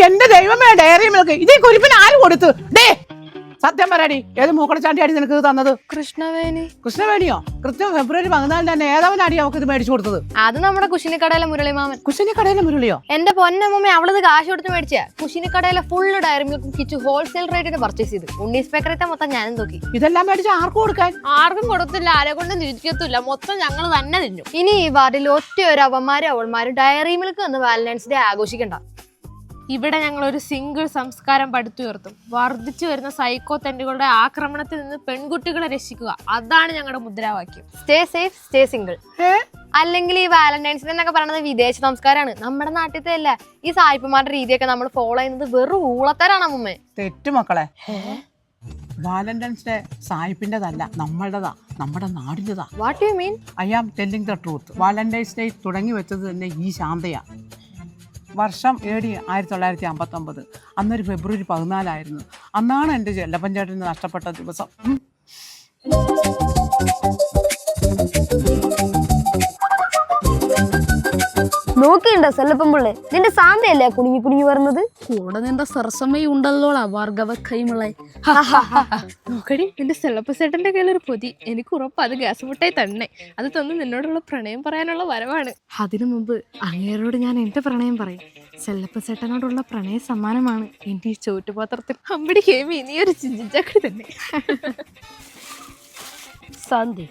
എന്റെ ദൈവമേ diary milk ഇതേ കുരിപ്പിന് ആര് കൊടുത്തു? ഡേ സത്യം പറയാടി ഏത് മൂക്കടച്ചാണ്ടിയാടി നിനക്ക് ഇത് തന്നത്? കൃഷ്ണവേണി. കൃഷ്ണവേണിയോ? കൃത്യം ഫെബ്രുവരി പതിനാലിന് തന്നെ ഏതാവനാടി അവക്ക് ഇത് മേടിച്ചു കൊടുത്തത്? അത് നമ്മുടെ കുശിനിക്കടയിലെ മുരളിമാമൻ. കുശിനി കടയിലെ മുരളിയോ? എന്റെ പൊന്നമ്മ അവളത് കാശ് കൊടുത്ത് മേടിച്ച. കുശിനിക്കടയിലെ ഫുള്ള് ഡയറി മിൽക്കും കിച്ചു ഹോൾസെയിൽ റേറ്റിന് പർച്ചേസ് ചെയ്തു. ഉണ്ണീസ് പേക്കറത്തെ മൊത്തം ഞാനും നോക്കി. ഇതെല്ലാം മേടിച്ച് ആർക്കും കൊടുക്കാൻ? ആർക്കും കൊടുത്തില്ല ആരെ കൊണ്ടും തിരിച്ചെത്തില്ല മൊത്തം ഞങ്ങൾ തന്നെ തിന്നു. ഇനി ഈ വാർഡിൽ ഒറ്റ ഒരു അവന്മാരും അവന്മാരും ഡയറി മിൽക്ക് എന്ന് വാലന്റൈൻസ് ഡേ ആഘോഷിക്കണ്ട. ഇവിടെ ഞങ്ങൾ ഒരു സിംഗിൾ സംസ്കാരം പടുത്തുയർത്തും. വർദ്ധിച്ചു വരുന്ന സൈക്കോ തെണ്ടുകളുടെ ആക്രമണത്തിൽ നിന്ന് പെൺകുട്ടികളെ രക്ഷിക്കുക. അതാണ് ഞങ്ങളുടെ മുദ്രാവാക്യം. Stay safe stay single? അല്ലെങ്കിൽ ഈ വാലന്റൈൻസ് ഡേ എന്നൊക്കെ പറയുന്നത് വിദേശ സംസ്കാരമാണ്. നമ്മുടെ നാട്ടിലത്തെ അല്ല ഈ സായിപ്പന്മാരുടെ രീതിയൊക്കെ നമ്മൾ ഫോളോ ചെയ്യുന്നത് വെറും ഊളത്തരാണ് അമ്മമ്മേ. തെറ്റു മക്കളെ. വാലന്റൈൻസ് ഡേ സായിപ്പിന്റെതല്ല നമ്മളുടെതാ നമ്മുടെ നാടിന്റെതാ what you mean I am telling the truth Valentine's day തുടങ്ങി വെച്ചത് തന്നെ ഈ ശാന്തയാ. വർഷം എ ഡി ആയിരത്തി തൊള്ളായിരത്തി അമ്പത്തൊമ്പത് അന്നൊരു ഫെബ്രുവരി പതിനാലായിരുന്നു. അന്നാണ് എന്റെ ചെല്ലപ്പഞ്ചേട്ടന് നഷ്ടപ്പെട്ട ദിവസം. നോക്കിയുണ്ടോ സെല്ലപ്പമ്പിള്ളേ നിന്റെ സാന്തയല്ലേ കുടുങ്ങി കുടുങ്ങി വരുന്നത്? കൂടെ നിന്റെ സരസമ്മയും ഉണ്ടല്ലോളാ ഭാർഗവ കൈമിളെ നോക്കടി എന്റെ സെല്ലപ്പസേട്ടന്റെ കയ്യിൽ ഒരു പൊതി. എനിക്ക് ഉറപ്പ് അത് ഗ്യാസ് മുട്ടായി തന്നെ. അത് തന്നെ നിന്നോടുള്ള പ്രണയം പറയാനുള്ള വരവാണ്. അതിനു മുമ്പ് അങ്ങേരോട് ഞാൻ എന്റെ പ്രണയം പറയും. സെല്ലപ്പസേട്ടനോടുള്ള പ്രണയ സമ്മാനമാണ് എന്റെ ഈ ചോറ്റുപാത്രത്തിൽ അമ്പടി കേമി നീ ഒരു ചിഞ്ചാക്കടി തന്നെ. സാന്തി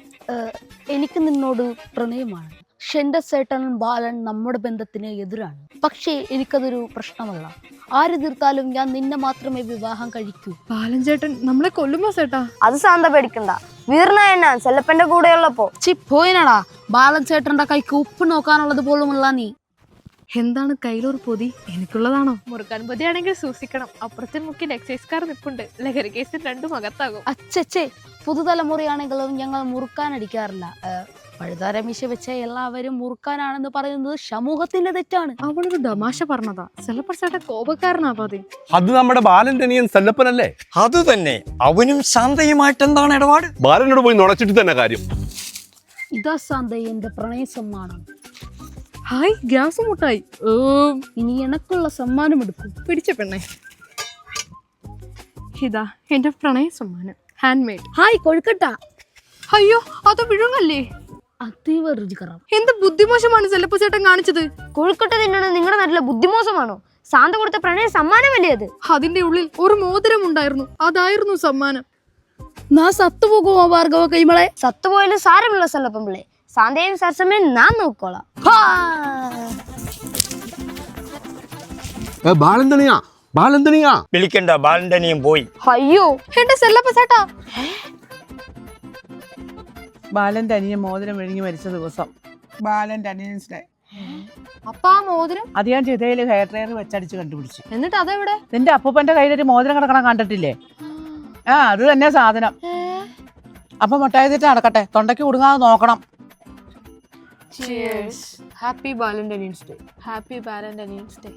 എനിക്ക് നിന്നോട് പ്രണയമാണ്. പക്ഷെ എന്റെ സേട്ടൻ ബാലൻ നമ്മുടെ ബന്ധത്തിന് എതിരാണ്. പക്ഷേ എനിക്കതൊരു പ്രശ്നമല്ല. ആര് തീർത്താലും ഞാൻ നിന്നെ മാത്രമേ വിവാഹം കഴിക്കൂ. ബാലൻ ചേട്ടൻ നമ്മളെ കൊല്ലുമോ ചേട്ടാ അത് ശാന്ത പേടിക്കണ്ട. വീർണ സെല്ലപ്പന്റെ കൂടെയുള്ളപ്പോ ചി പോയിനടാ ബാലൻ ചേട്ടന്റെ കൈക്ക് ഉപ്പ് നോക്കാനുള്ളത് പോലുമല്ല നീ. എന്താണ് കയ്യിലൊരു പൊതി? എനിക്കുള്ളതാണോ? മുറുക്കാൻ പൊതിയാണെങ്കിൽ സൂക്ഷിക്കണം. അപ്പുറത്തെ മുക്കിൽ എക്സൈസ്കാർ നിപ്പുണ്ട്. ലഹരി കേസിൽ രണ്ടും അകത്താകും. അച്ചച്ചേ പുതുതലമുറയാണെങ്കിലും ഞങ്ങൾ മുറുക്കാനടിക്കാറില്ല. ഏഹ്, പഴുതാരമീശ വെച്ച എല്ലാവരും മുറുക്കാനാണെന്ന് പറയുന്നത് സമൂഹത്തിന്റെ തെറ്റാണ്. അവളൊരു തമാശ പറഞ്ഞതാ. ചിലപ്പോൾ ചേട്ടൻ കോപക്കാരനാവാതെ അത്. നമ്മുടെ ബാലന്റെ അനിയൻ സെല്ലപ്പനല്ലേ? അത് തന്നെ. അവനും ശാന്തയുമായിട്ട് എന്താണ് ഇടപാട്? ബാലനോട് പോയി നുണച്ചിട്ട് തന്നെ കാര്യം. ഇതാ സാന്തയ്യന്റെ പ്രണയ സമ്മാനം. ഹായ് ഗ്യാസ് മുട്ടായി. ഓ ഇനി എനക്കുള്ള സമ്മാനം എടുക്കും. പിടിച്ച പെണ്ണെ. ഇതാ എന്റെ പ്രണയ സമ്മാനം. ഹാൻഡ് മെയ്ഡ് ഹായ് കൊഴുക്കട്ട. അയ്യോ അത് വിഴുങ്ങല്ലേ? അതീവ രുചികരം എന്ത് ബുദ്ധിമോശമാണ് ചെല്ലപ്പ ചേട്ടൻ കാണിച്ചത്? കൊഴുക്കട്ട തിന്നണത് നിങ്ങളുടെ നാട്ടിലെ ബുദ്ധിമോശമാണോ? സാന്ത കൊടുത്ത പ്രണയ സമ്മാനമല്ലേ അത്? അതിന്റെ ഉള്ളിൽ ഒരു മോതിരം ഉണ്ടായിരുന്നു അതായിരുന്നു സമ്മാനം. നാ സത്തുപോകുമോ ഭാർഗവ കൈമളെ. സത്തുപോയാലും സാരമില്ല സെല്ലപ്പമ്പിള്ളേ സാന്തയും സരസമ്മയും ഞാൻ നോക്കോളാം. ബാലന്തണിയാ ബാലന്തണിയാ വിളിക്കണ്ട ബാലന്തണിയും പോയി. അയ്യോ. എന്റെ ചെല്ലപ്പ ചേട്ടാ. ബാലന്റെ അനിയൻ മോതിരം വിഴുങ്ങി മരിച്ച ദിവസം. ബാലന്റെ അനിയൻസ് ഡേ അപ്പൊ ആ മോതിരം? അത് ഞാൻ ചിതയിൽ ഹെയർ ഡ്രയർ വെച്ചടിച്ച് കണ്ടുപിടിച്ചു. എന്നിട്ട് അതെവിടെ? നിന്റെ അപ്പൂപ്പന്റെ കയ്യിലൊരു മോതിരം കിടക്കണം കണ്ടിട്ടില്ലേ? ആ അത് തന്നെ സാധനം. അപ്പൊ മുട്ടായതിട്ട് നടക്കട്ടെ. തൊണ്ടയ്ക്ക് കുടുങ്ങാതെ നോക്കണം. Happy Valentine's day happy Valentine's day